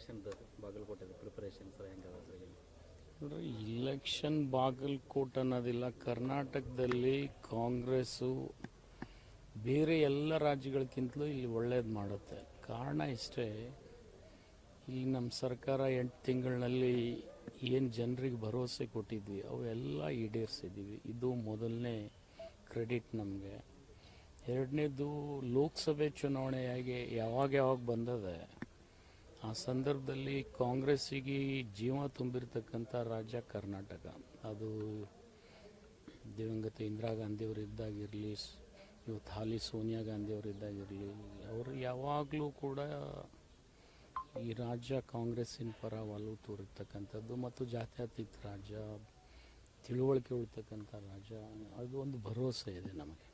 Election Bagalkot preparation sir sir ನೋಡ್ರಿ election Bagalkot ಅನ್ನೋದಿಲ್ಲ, ಕರ್ನಾಟಕದಲ್ಲಿ ಕಾಂಗ್ರೆಸ್ಸು ಬೇರೆ ಎಲ್ಲ ರಾಜ್ಯಗಳಕ್ಕಿಂತಲೂ ಇಲ್ಲಿ ಒಳ್ಳೇದು ಮಾಡುತ್ತೆ. ಕಾರಣ ಇಷ್ಟೇ, ಇಲ್ಲಿ ನಮ್ಮ ಸರ್ಕಾರ ಎಂಟು ತಿಂಗಳಿನಲ್ಲಿ ಏನು ಜನರಿಗೆ ಭರವಸೆ ಕೊಟ್ಟಿದ್ವಿ, ಅವೆಲ್ಲ ಈಡೇರಿಸಿದ್ದೀವಿ ಇದು ಮೊದಲನೇ ಕ್ರೆಡಿಟ್ ನಮಗೆ. ಎರಡನೇದು ಲೋಕಸಭೆ ಚುನಾವಣೆಯಾಗಿ ಯಾವಾಗ ಯಾವಾಗ ಬಂದದೆ ಆ ಸಂದರ್ಭದಲ್ಲಿ ಕಾಂಗ್ರೆಸ್ಸಿಗೆ ಜೀವ ತುಂಬಿರ್ತಕ್ಕಂಥ ರಾಜ್ಯ ಕರ್ನಾಟಕ. ಅದು ದಿವಂಗತ ಇಂದಿರಾ ಗಾಂಧಿಯವರು ಇದ್ದಾಗಿರಲಿ, ಇವತ್ತು ಹಾಲಿ ಸೋನಿಯಾ ಗಾಂಧಿಯವರು ಇದ್ದಾಗಿರಲಿ, ಅವರು ಯಾವಾಗಲೂ ಕೂಡ ಈ ರಾಜ್ಯ ಕಾಂಗ್ರೆಸ್ಸಿನ ಪರ ಒಲವು ತೋರಿರ್ತಕ್ಕಂಥದ್ದು ಮತ್ತು ಜಾತ್ಯತೀತ ರಾಜ್ಯ, ತಿಳುವಳಿಕೆ ಉಳ್ತಕ್ಕಂಥ ರಾಜ್ಯ ಅದು ಒಂದು ಭರವಸೆ ಇದೆ ನಮಗೆ.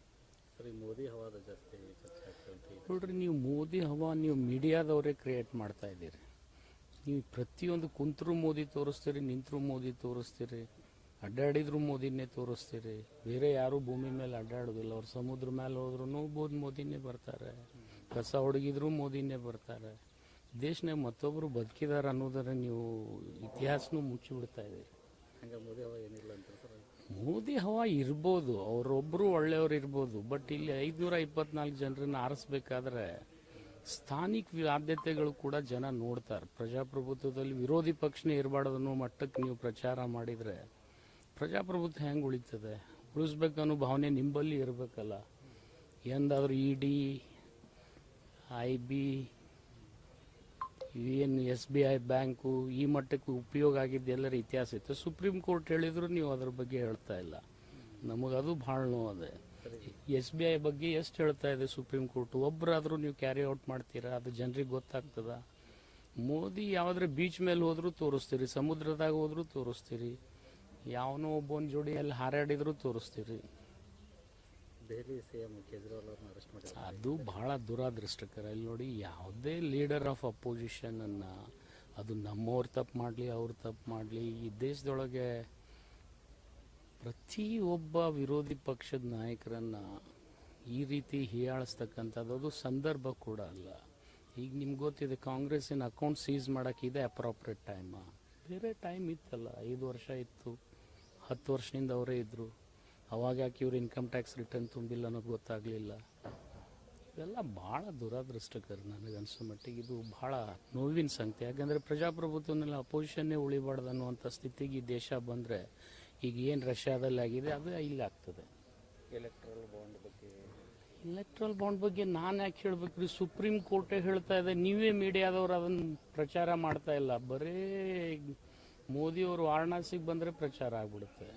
ಸರ್ ಈ ಮೋದಿ ಹವಾದ ಜಾಸ್ತಿ ಚರ್ಚೆ ಆಗ್ತದೆ ಈಗ. ನೋಡ್ರಿ ನೀವು ಮೋದಿ ಹವಾ ನೀವು ಮೀಡಿಯಾದವರೇ ಕ್ರಿಯೇಟ್ ಮಾಡ್ತಾ ಇದ್ದೀರಿ. ನೀವು ಪ್ರತಿಯೊಂದು ಕುಂತರು ಮೋದಿ ತೋರಿಸ್ತೀರಿ ನಿಂತರು ಮೋದಿ ತೋರಿಸ್ತೀರಿ ಅಡ್ಡಾಡಿದ್ರು ಮೋದಿನೇ ತೋರಿಸ್ತೀರಿ. ಬೇರೆ ಯಾರು ಭೂಮಿ ಮೇಲೆ ಅಡ್ಡಾಡೋದಿಲ್ಲ. ಅವ್ರು ಸಮುದ್ರ ಮೇಲೆ ಹೋದ್ರೂ ಬೋದು ಮೋದಿನೇ ಬರ್ತಾರೆ. ಕಸ ಹುಡುಗಿದ್ರು ಮೋದಿನೇ ಬರ್ತಾರೆ. ದೇಶನಾಗ ಮತ್ತೊಬ್ಬರು ಬದುಕಿದಾರ ಅನ್ನೋದರ ನೀವು ಇತಿಹಾಸನೂ ಮುಚ್ಚಿಬಿಡ್ತಾ ಇದ್ದೀರಿ. ಹಂಗೆ ಮೋದಿ ಹವಾ ಏನಿಲ್ಲ ಅಂತ ಮೋದಿ ಹವಾ ಇರ್ಬೋದು ಅವರೊಬ್ಬರು ಒಳ್ಳೆಯವ್ರು ಇರ್ಬೋದು ಬಟ್ ಇಲ್ಲಿ ಐದುನೂರ ಇಪ್ಪತ್ನಾಲ್ಕು ಜನರನ್ನ ಆರಿಸ್ಬೇಕಾದ್ರೆ ಸ್ಥಾನಿಕ ಆದ್ಯತೆಗಳು ಕೂಡ ಜನ ನೋಡ್ತಾರೆ. ಪ್ರಜಾಪ್ರಭುತ್ವದಲ್ಲಿ ವಿರೋಧಿ ಪಕ್ಷನೇ ಇರಬಾರ್ದು ಮಟ್ಟಕ್ಕೆ ನೀವು ಪ್ರಚಾರ ಮಾಡಿದರೆ ಪ್ರಜಾಪ್ರಭುತ್ವ ಹೆಂಗೆ ಉಳಿತದೆ? ಉಳಿಸ್ಬೇಕನ್ನೋ ಭಾವನೆ ನಿಂಬಲ್ಲಿ ಇರಬೇಕಲ್ಲ. ಎಂದಾದರೂ ಇ ಡಿ, ಐ ಬಿ ಏನು ಎಸ್ ಬಿ ಐ ಬ್ಯಾಂಕು ಈ ಮಟ್ಟಕ್ಕೆ ಉಪಯೋಗ ಆಗಿದ್ದು ಎಲ್ಲರ ಇತಿಹಾಸ ಇತ್ತು. ಸುಪ್ರೀಂ ಕೋರ್ಟ್ ಹೇಳಿದ್ರು ನೀವು ಅದ್ರ ಬಗ್ಗೆ ಹೇಳ್ತಾ ಇಲ್ಲ. ನಮಗದು ಭಾಳ ನೋವದೆ. ಎಸ್ ಬಿ ಐ ಬಗ್ಗೆ ಎಷ್ಟು ಹೇಳ್ತಾ ಇದೆ ಸುಪ್ರೀಂ ಕೋರ್ಟ್? ಒಬ್ಬರಾದರೂ ನೀವು ಕ್ಯಾರಿ ಔಟ್ ಮಾಡ್ತೀರಾ? ಅದು ಜನರಿಗೆ ಗೊತ್ತಾಗ್ತದ? ಮೋದಿ ಯಾವುದ್ರೆ ಬೀಚ್ ಮೇಲೆ ಹೋದರೂ ತೋರಿಸ್ತೀರಿ, ಸಮುದ್ರದಾಗ ಹೋದರೂ ತೋರಿಸ್ತೀರಿ, ಯಾವನೋ ಒಬ್ಬನ ಜೋಡಿ ಅಲ್ಲಿ ಹಾರಾಡಿದ್ರು ತೋರಿಸ್ತೀರಿ. ಅದು ಬಹಳ ದುರಾದೃಷ್ಟಕರ. ಇಲ್ಲಿ ನೋಡಿ ಯಾವುದೇ ಲೀಡರ್ ಆಫ್ ಅಪೋಸಿಷನ್ ಅನ್ನ ಅದು ನಮ್ಮವ್ರ ತಪ್ಪು ಮಾಡಲಿ, ಅವ್ರು ತಪ್ಪು ಮಾಡಲಿ, ಈ ದೇಶದೊಳಗೆ ಒಬ್ಬ ವಿರೋಧಿ ಪಕ್ಷದ ನಾಯಕರನ್ನ ಈ ರೀತಿ ಹೀಯಾಳಿಸ್ತಕ್ಕಂಥದ್ದು ಅದು ಸಂದರ್ಭ ಕೂಡ ಅಲ್ಲ. ಈಗ ನಿಮ್ಗೆ ಗೊತ್ತಿದೆ, ಕಾಂಗ್ರೆಸ್ಸಿನ ಅಕೌಂಟ್ ಸೀಸ್ ಮಾಡೋಕ್ಕಿದೆ ಅಪ್ರಾಪ್ರೇಟ್ ಟೈಮ ಬೇರೆ ಟೈಮ್ ಇತ್ತಲ್ಲ, ಐದು ವರ್ಷ ಇತ್ತು, ಹತ್ತು ವರ್ಷದಿಂದ ಅವರೇ ಇದ್ದರು ಅವಾಗ ಯಾಕೆ ಇವ್ರು ಇನ್ಕಮ್ ಟ್ಯಾಕ್ಸ್ ರಿಟರ್ನ್ ತುಂಬಿಲ್ಲ ಅನ್ನೋದು ಗೊತ್ತಾಗಲಿಲ್ಲ. ಇವೆಲ್ಲ ಭಾಳ ದುರಾದೃಷ್ಟಕರ ಅನಿಸೋ ಮಟ್ಟಿಗೆ ಇದು ಭಾಳ ನೋವಿನ ಸಂಗತಿ. ಯಾಕಂದರೆ ಪ್ರಜಾಪ್ರಭುತ್ವನಲ್ಲಿ ಅಪೋಸಿಷನ್ನೇ ಉಳಿಬಾರ್ದು ಅನ್ನುವಂಥ ಸ್ಥಿತಿಗೆ ಈ ದೇಶ ಬಂದರೆ ಈಗ ಏನು ರಷ್ಯಾದಲ್ಲಿ ಆಗಿದೆ ಅದು ಇಲ್ಲಿ ಆಗ್ತದೆ. ಎಲೆಕ್ಟ್ರಲ್ ಬಾಂಡ್ ಬಗ್ಗೆ ಎಲೆಕ್ಟ್ರಲ್ ಬಾಂಡ್ ಬಗ್ಗೆ ನಾನು ಯಾಕೆ ಹೇಳ್ಬೇಕ್ರಿ ಸುಪ್ರೀಂ ಕೋರ್ಟೇ ಹೇಳ್ತಾ ಇದೆ ನೀವೇ ಮೀಡಿಯಾದವ್ರು ಅದನ್ನು ಪ್ರಚಾರ ಮಾಡ್ತಾ ಇಲ್ಲ. ಬರೀ ಮೋದಿಯವರು ವಾರಣಾಸಿಗೆ ಬಂದರೆ ಪ್ರಚಾರ ಆಗ್ಬಿಡುತ್ತೆ.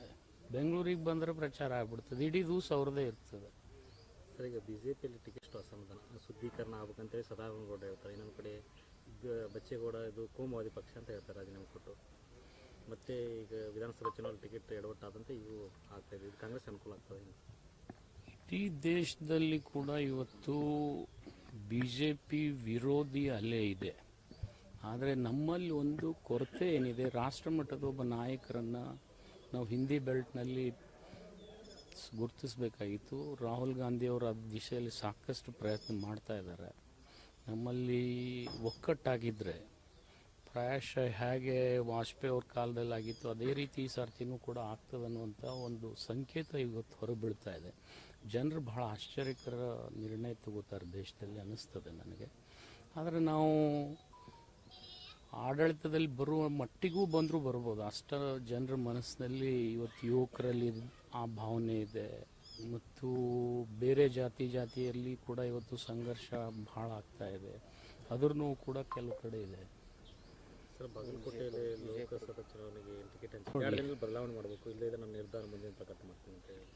ಬೆಂಗಳೂರಿಗೆ ಬಂದರೆ ಪ್ರಚಾರ ಆಗ್ಬಿಡ್ತದೆ. ಇಡೀ ದಿವಸ ಅವ್ರದ್ದೇ ಇರ್ತದೆ. ಸರ್ ಈಗ ಬಿ ಜೆ ಪಿಯಲ್ಲಿ ಟಿಕೆಟ್ ಅಸಮಾಧಾನ. ಶುದ್ಧೀಕರಣ ಆಗ್ಬೇಕಂತೇಳಿ ಸದಾನಂದಗೌಡ ಹೇಳ್ತಾರೆ. ಇನ್ನೊಂದು ಕಡೆ ಬಚ್ಚೇಗೌಡ ಇದು ಕೋಮುವಾದಿ ಪಕ್ಷ ಅಂತ ಹೇಳ್ತಾರೆ ರಾಜೀನಾಮೆ ಕೊಟ್ಟು ಮತ್ತೆ ಈಗ ವಿಧಾನಸಭೆ ಚುನಾವಣೆ ಟಿಕೆಟ್ ಎಡವಟ್ಟಾದಂತೆ ಇವು ಆಗ್ತಾಯಿದೆ ಇದೆ. ಕಾಂಗ್ರೆಸ್ ಅನುಕೂಲ ಆಗ್ತದೆ. ಇಡೀ ದೇಶದಲ್ಲಿ ಕೂಡ ಇವತ್ತು ಬಿ ಜೆ ಪಿ ವಿರೋಧಿ ಅಲೆ ಇದೆ. ಆದರೆ ನಮ್ಮಲ್ಲಿ ಒಂದು ಕೊರತೆ ಏನಿದೆ ರಾಷ್ಟ್ರ ಮಟ್ಟದ ಒಬ್ಬ ನಾಯಕರನ್ನು ನಾವು ಹಿಂದಿ ಬೆಲ್ಟ್ನಲ್ಲಿ ಗುರುತಿಸಬೇಕಾಗಿತ್ತು. ರಾಹುಲ್ ಗಾಂಧಿಯವರು ಆ ದಿಶೆಯಲ್ಲಿ ಸಾಕಷ್ಟು ಪ್ರಯತ್ನ ಮಾಡ್ತಾ ಇದ್ದಾರೆ. ನಮ್ಮಲ್ಲಿ ಒಕ್ಕಟ್ಟಾಗಿದ್ದರೆ ಪ್ರಾಯಶಃ ಹೇಗೆ ವಾಜಪೇಯಿ ಅವ್ರ ಕಾಲದಲ್ಲಿ ಆಗಿತ್ತು ಅದೇ ರೀತಿ ಈ ಸರ್ತಿನೂ ಕೂಡ ಆಗ್ತದೆ ಅನ್ನುವಂಥ ಒಂದು ಸಂಕೇತ ಇವತ್ತು ಹೊರಬೀಳ್ತಾ ಇದೆ. ಜನರು ಬಹಳ ಆಶ್ಚರ್ಯಕರ ನಿರ್ಣಯ ತಗೋತಾರೆ ದೇಶದಲ್ಲಿ ಅನ್ನಿಸ್ತದೆ ನನಗೆ. ಆದರೆ ನಾವು ಆಡಳಿತದಲ್ಲಿ ಬರುವ ಮಟ್ಟಿಗೂ ಬಂದರೂ ಬರ್ಬೋದು. ಅಷ್ಟ ಜನರ ಮನಸ್ಸಿನಲ್ಲಿ ಇವತ್ತು ಯುವಕರಲ್ಲಿ ಆ ಭಾವನೆ ಇದೆ. ಮತ್ತು ಬೇರೆ ಜಾತಿ ಜಾತಿಯಲ್ಲಿ ಕೂಡ ಇವತ್ತು ಸಂಘರ್ಷ ಬಹಳ ಆಗ್ತಾ ಇದೆ. ಅದ್ರೂ ಕೂಡ ಕೆಲವು ಕಡೆ ಇದೆ.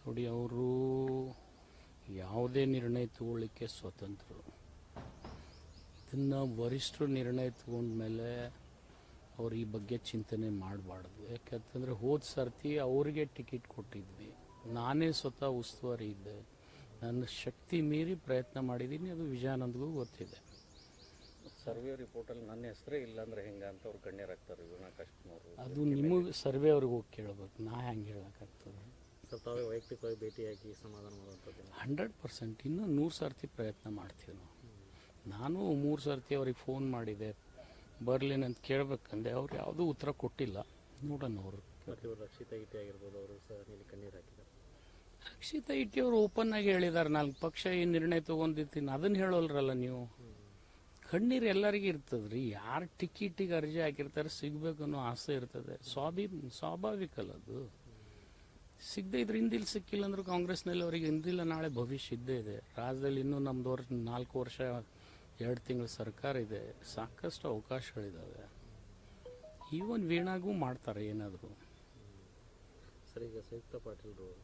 ನೋಡಿ ಅವರು ಯಾವುದೇ ನಿರ್ಣಯ ತಗೊಳ್ಳಿಕ್ಕೆ ಸ್ವತಂತ್ರರು. ಇದನ್ನು ವರಿಷ್ಠರು ನಿರ್ಣಯ ತಗೊಂಡ್ಮೇಲೆ ಅವ್ರು ಈ ಬಗ್ಗೆ ಚಿಂತನೆ ಮಾಡಬಾರ್ದು. ಯಾಕಂತಂದರೆ ಹೋದ ಸರ್ತಿ ಅವರಿಗೆ ಟಿಕೆಟ್ ಕೊಟ್ಟಿದ್ವಿ. ನಾನೇ ಸ್ವತಃ ಉಸ್ತುವಾರಿ ಇದ್ದೆ. ನನ್ನ ಶಕ್ತಿ ಮೀರಿ ಪ್ರಯತ್ನ ಮಾಡಿದ್ದೀನಿ ಅದು ವಿಜಯಾನಂದ್ಗೂ ಗೊತ್ತಿದೆ. ಸರ್ವೆ ರಿಪೋರ್ಟಲ್ಲಿ ನನ್ನ ಹೆಸರೇ ಇಲ್ಲ ಅಂದ್ರೆ ಹೆಂಗ ಅಂತ ಅವ್ರು ಗಣ್ಯರಾಗ್ತಾರೆ ವಿನಾಕಾಶ್ನವರು ಅದು ನಿಮಗೆ ಸರ್ವೆ ಅವ್ರಿಗೆ ಹೋಗಿ ಕೇಳಬೇಕು. ನಾ ಹೆಂಗೆ ಹೇಳೋಕ್ಕಾಗ್ತದೆ? ತಾವೇ ವೈಯಕ್ತಿಕವಾಗಿ ಭೇಟಿಯಾಗಿ ಸಮಾಧಾನ ಮಾಡುವಂಥದ್ದು ಹಂಡ್ರೆಡ್ ಪರ್ಸೆಂಟ್. ಇನ್ನೂ ನೂರು ಸರ್ತಿ ಪ್ರಯತ್ನ ಮಾಡ್ತೀವಿ ನಾವು. ನಾನು ಮೂರು ಸರ್ತಿ ಅವ್ರಿಗೆ ಫೋನ್ ಮಾಡಿದೆ. ಬರ್ಲಿನ್ ಅಂತ ಕೇಳ್ಬೇಕಂದೆ ಅವ್ರು ಯಾವುದೂ ಉತ್ತರ ಕೊಟ್ಟಿಲ್ಲ. ನೋಡೋಣ ಅವರು. ಮತ್ತು ಇವರು ರಕ್ಷಿತಾ ಇಟಿ ಆಗಿರ್ಬೋದು ಅವರು ಸಹ ಕಣ್ಣೀರು ಹಾಕಿದ್ದಾರೆ. ರಕ್ಷಿತಾ ಇಟ್ಟಿ ಅವರು ಓಪನ್ ಆಗಿ ಹೇಳಿದ್ದಾರೆ ನಾಲ್ಕು ಪಕ್ಷ ಈ ನಿರ್ಣಯ ತಗೊಂಡಿರ್ತೀನಿ ಅದನ್ನ ಹೇಳೋಲ್ರಲ್ಲ ನೀವು? ಕಣ್ಣೀರು ಎಲ್ಲರಿಗೂ ಇರ್ತದ್ರಿ. ಯಾರು ಟಿಕೆಟಿಗೆ ಅರ್ಜಿ ಹಾಕಿರ್ತಾರೆ ಸಿಗ್ಬೇಕು ಅನ್ನೋ ಆಸೆ ಇರ್ತದೆ. ಸ್ವಾಭಿ ಸ್ವಾಭಾವಿಕ ಅಲ್ಲ ಅದು. ಸಿಗದೆ ಇದ್ರೆ ಹಿಂದಿಲ್ ಸಿಕ್ಕಿಲ್ಲ ಅಂದ್ರೆ ಕಾಂಗ್ರೆಸ್ನಲ್ಲಿ ಅವರಿಗೆ ಹಿಂದಿಲ್ಲ ನಾಳೆ ಭವಿಷ್ಯ ಇದ್ದೇ ಇದೆ. ರಾಜ್ಯದಲ್ಲಿ ಇನ್ನೂ ನಮ್ದು ವರ್ಷ ನಾಲ್ಕು ವರ್ಷ ಎರಡು ತಿಂಗಳ ಸರ್ಕಾರ ಇದೆ ಸಾಕಷ್ಟು ಅವಕಾಶಗಳಿದ್ದಾವೆ ಈವನ್ ವೀಣಾಗೂ ಮಾಡ್ತಾರೆ ಏನಾದರೂ. ಸರ್ ಈಗ ಸಂಯುಕ್ತ ಪಾಟೀಲ್ರು.